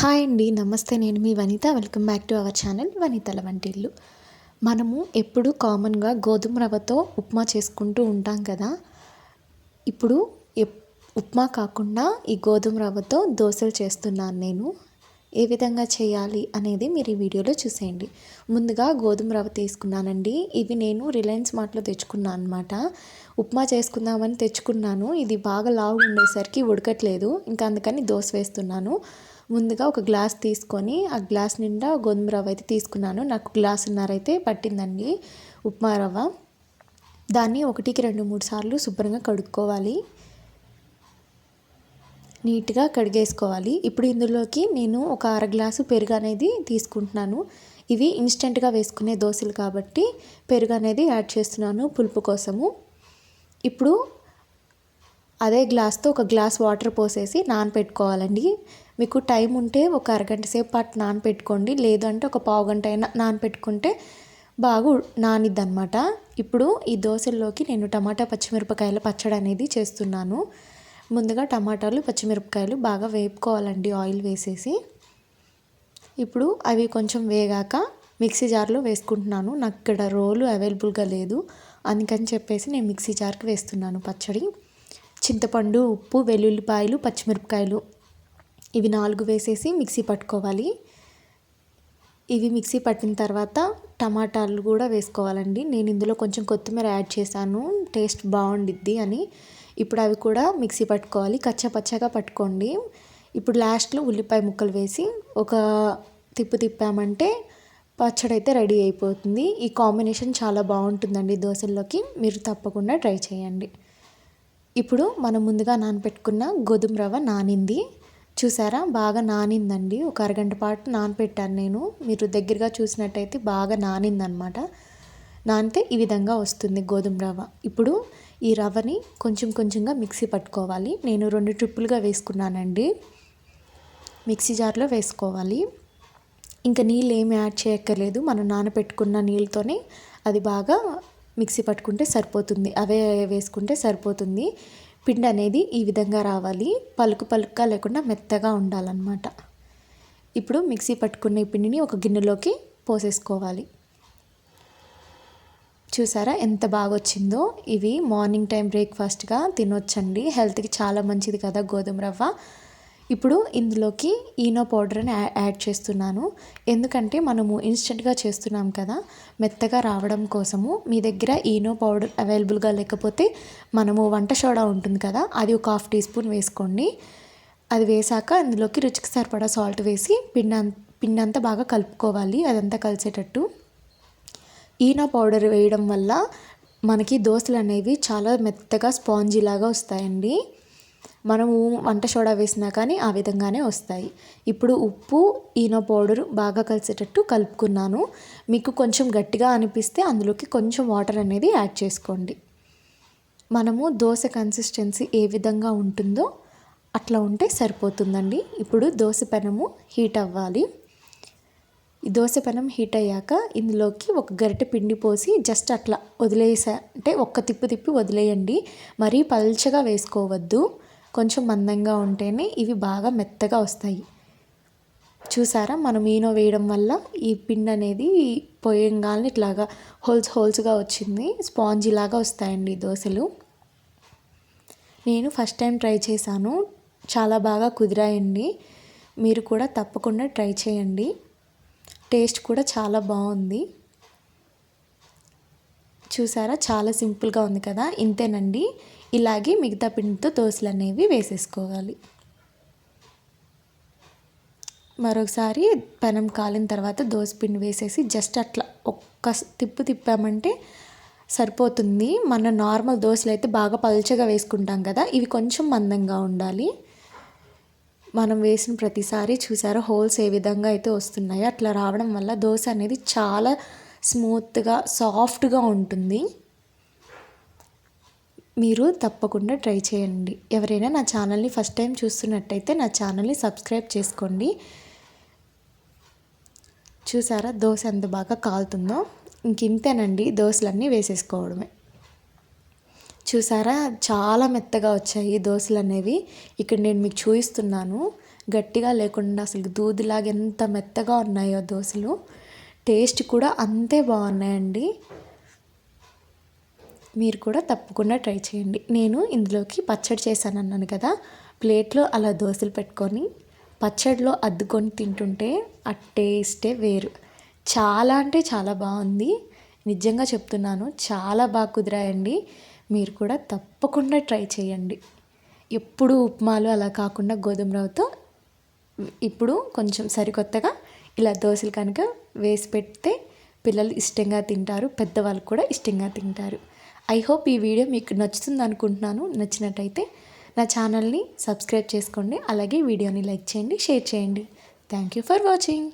Hi అండి నమస్తే. నేను మీ Vanitha. Welcome back to our channel వనితల వంటిల్లు. మనము ఎప్పుడు కామన్గా గోధుమ రవ్వతో ఉప్మా చేసుకుంటూ ఉంటాం కదా. ఇప్పుడు ఉప్మా కాకుండా ఈ గోధుమ రవ్వతో దోశలు చేస్తున్నాను నేను. ఏ విధంగా చేయాలి అనేది మీరు ఈ వీడియోలో చూసేయండి. ముందుగా గోధుమ రవ్వ తీసుకున్నానండి. ఇవి నేను రిలయన్స్ మార్ట్లో తెచ్చుకున్నాను అనమాట ఉప్మా చేసుకుందామని తెచ్చుకున్నాను. ఇది బాగా లావు ఉండేసరికి ఉడకట్లేదు. ఇంకా అందుకని దోశ వేస్తున్నాను. ముందుగా ఒక గ్లాస్ తీసుకొని ఆ గ్లాస్ నిండా గోధుమ రవ్వ అయితే తీసుకున్నాను. నాకు గ్లాసున్నర అయితే పట్టిందండి ఉప్మా రవ్వ. దాన్ని ఒకటికి రెండు మూడు సార్లు శుభ్రంగా కడుక్కోవాలి. నీట్గా కడిగేసుకోవాలి. ఇప్పుడు ఇందులోకి నేను ఒక అర గ్లాసు పెరుగు అనేది తీసుకుంటున్నాను. ఇవి ఇన్స్టెంట్గా వేసుకునే దోశలు కాబట్టి పెరుగు అనేది యాడ్ చేస్తున్నాను పులుపు కోసము. ఇప్పుడు అదే గ్లాస్తో ఒక గ్లాస్ వాటర్ పోసేసి నానపెట్టుకోవాలండి. మీకు టైం ఉంటే ఒక అరగంట సేపు పాటు నానపెట్టుకోండి. లేదు అంటే ఒక పావు గంట అయినా నానపెట్టుకుంటే బాగా నానిద్ది అనమాట ఇప్పుడు ఈ దోశల్లోకి నేను టమాటా పచ్చిమిరపకాయల పచ్చడి అనేది చేస్తున్నాను. ముందుగా టమాటాలు పచ్చిమిరపకాయలు బాగా వేపుకోవాలండి ఆయిల్ వేసేసి. ఇప్పుడు అవి కొంచెం వేగాక మిక్సీ జార్లో వేసుకుంటున్నాను. నాకు ఇక్కడ రోలు అవైలబుల్గా లేదు. అందుకని చెప్పేసి నేను మిక్సీ జార్కి వేస్తున్నాను పచ్చడి. చింతపండు ఉప్పు వెల్లుల్లిపాయలు పచ్చిమిరపకాయలు ఇవి నాలుగు వేసేసి మిక్సీ పట్టుకోవాలి. ఇవి మిక్సీ పట్టిన తర్వాత టమాటాలు కూడా వేసుకోవాలండి. నేను ఇందులో కొంచెం కొత్తిమీర యాడ్ చేశాను. టేస్ట్ బాగుండిద్ది అని. ఇప్పుడు అవి కూడా మిక్సీ పట్టుకోవాలి. కచ్చా పచ్చగా పట్టుకోండి. ఇప్పుడు లాస్ట్లో ఉల్లిపాయ ముక్కలు వేసి ఒక తిప్పు తిప్పామంటే పచ్చడి అయితే రెడీ అయిపోతుంది. ఈ కాంబినేషన్ చాలా బాగుంటుందండి దోశల్లోకి. మీరు తప్పకుండా ట్రై చేయండి. ఇప్పుడు మనం ముందుగా నానపెట్టుకున్న గోధుమ రవ్వ నానింది. చూసారా? బాగా నానిందండి. ఒక అరగంట పాటు నానపెట్టాను నేను. మీరు దగ్గరగా చూసినట్టయితే బాగా నానిందనమాట. నానితే ఈ విధంగా వస్తుంది గోధుమ రవ్వ. ఇప్పుడు ఈ రవ్వని కొంచెం కొంచెంగా మిక్సీ పట్టుకోవాలి. నేను రెండు ట్రిప్పులుగా వేసుకున్నానండి. మిక్సీ జార్లో వేసుకోవాలి. ఇంకా నీళ్ళు ఏమి యాడ్ చేయక్కర్లేదు. మనం నానబెట్టుకున్న నీళ్ళతోనే అది బాగా మిక్సీ పట్టుకుంటే సరిపోతుంది. అవే వేసుకుంటే సరిపోతుంది. పిండి అనేది ఈ విధంగా రావాలి. పలుకు పలుకుగా లేకుండా మెత్తగా ఉండాలన్నమాట. ఇప్పుడు మిక్సీ పట్టుకున్న ఈ పిండిని ఒక గిన్నెలోకి పోసేసుకోవాలి. చూసారా ఎంత బాగా వచ్చిందో ఇవి మార్నింగ్ టైం బ్రేక్ఫాస్ట్గా తినొచ్చండి. హెల్త్కి చాలా మంచిది కదా గోధుమ రవ్వ. ఇప్పుడు ఇందులోకి ఈనో పౌడర్ని యాడ్ చేస్తున్నాను. ఎందుకంటే మనము ఇన్స్టెంట్గా చేస్తున్నాం కదా మెత్తగా రావడం కోసము మీ దగ్గర ఈనో పౌడర్ అవైలబుల్గా లేకపోతే మనము వంట సోడా ఉంటుంది కదా అది ఒక హాఫ్ టీ స్పూన్ వేసుకోండి. అది వేసాక అందులోకి రుచికి సరిపడా సాల్ట్ వేసి పిండి పిండి అంతా బాగా కలుపుకోవాలి అదంతా కలిసేటట్టు. ఈనో పౌడర్ వేయడం వల్ల మనకి దోశలు అనేవి చాలా మెత్తగా స్పాంజీ లాగా వస్తాయండి. మనము వంట సోడా వేసినా కానీ ఆ విధంగానే వస్తాయి. ఇప్పుడు ఉప్పు ఈనో పౌడర్ బాగా కలిసేటట్టు కలుపుకున్నాను. మీకు కొంచెం గట్టిగా అనిపిస్తే అందులోకి కొంచెం వాటర్ అనేది యాడ్ చేసుకోండి. మనము దోశ కన్సిస్టెన్సీ ఏ విధంగా ఉంటుందో అట్లా ఉంటే సరిపోతుందండి. ఇప్పుడు దోశ పెనము హీట్ అవ్వాలి. ఈ దోశ పెనం హీట్ అయ్యాక ఇందులోకి ఒక గరిటె పిండి పోసి జస్ట్ అట్లా వదిలేసా అంటే ఒక్క తిప్పు తిప్పి వదిలేయండి. మరీ పల్చగా వేసుకోవద్దు. కొంచెం మందంగా ఉంటేనే ఇవి బాగా మెత్తగా వస్తాయి. చూసారా? మనం ఈనో వేయడం వల్ల ఈ పిండి అనేది పొయ్యంగానే ఇట్లాగా హోల్స్ హోల్స్గా వచ్చింది. స్పాంజీ లాగా వస్తాయండి దోశలు. నేను ఫస్ట్ టైం ట్రై చేశాను. చాలా బాగా కుదిరాయండి. మీరు కూడా తప్పకుండా ట్రై చేయండి. టేస్ట్ కూడా చాలా బాగుంది. చూసారా? చాలా సింపుల్గా ఉంది కదా? ఇంతేనండి. ఇలాగే మిగతా పిండితో దోశలు అనేవి వేసేసుకోవాలి. మరొకసారి పెనం కాలిన తర్వాత దోశ పిండి వేసేసి జస్ట్ అట్లా ఒక్క తిప్పు తిప్పామంటే సరిపోతుంది. మన నార్మల్ దోశలు అయితే బాగా పల్చగా వేసుకుంటాం కదా ఇవి కొంచెం మందంగా ఉండాలి. మనం వేసిన ప్రతిసారి చూసారా హోల్స్ ఏ విధంగా అయితే వస్తున్నాయో అట్లా రావడం వల్ల దోశ అనేది చాలా స్మూత్గా సాఫ్ట్గా ఉంటుంది. మీరు తప్పకుండా ట్రై చేయండి. ఎవరైనా నా ఛానల్ని ఫస్ట్ టైం చూస్తున్నట్టయితే నా ఛానల్ని సబ్స్క్రైబ్ చేసుకోండి. చూసారా? దోశ ఎంత బాగా కాలుతుందో. ఇంక ఇంతేనండి. దోశలన్నీ వేసేసుకోవడమే. చూసారా? చాలా మెత్తగా వచ్చాయి దోశలు అనేవి ఇక్కడ నేను మీకు చూపిస్తున్నాను గట్టిగా లేకుండా అసలు దూదిలాగా ఎంత మెత్తగా ఉన్నాయో దోశలు. టేస్ట్ కూడా అంతే బాగున్నాయండి. మీరు కూడా తప్పకుండా ట్రై చేయండి. నేను ఇందులోకి పచ్చడి చేశాను అన్నాను కదా ప్లేట్లో అలా దోశలు పెట్టుకొని పచ్చడిలో అద్దుకొని తింటుంటే ఆ టేస్టే వేరు. చాలా అంటే చాలా బాగుంది. నిజంగా చెప్తున్నాను చాలా బాగా కుదిరాయండి. మీరు కూడా తప్పకుండా ట్రై చేయండి. ఎప్పుడు ఉప్మాలు అలా కాకుండా గోధుమ రవ్వతో ఇప్పుడు కొంచెం సరికొత్తగా ఇలా దోశలు కనుక వేసి పెడితే పిల్లలు ఇష్టంగా తింటారు పెద్దవాళ్ళు కూడా ఇష్టంగా తింటారు. ఐ హోప్ ఈ వీడియో మీకు నచ్చుతుంది అనుకుంటున్నాను. నచ్చినట్టయితే నా ఛానల్ని సబ్స్క్రైబ్ చేసుకోండి. అలాగే వీడియోని లైక్ చేయండి షేర్ చేయండి. Thank you for watching.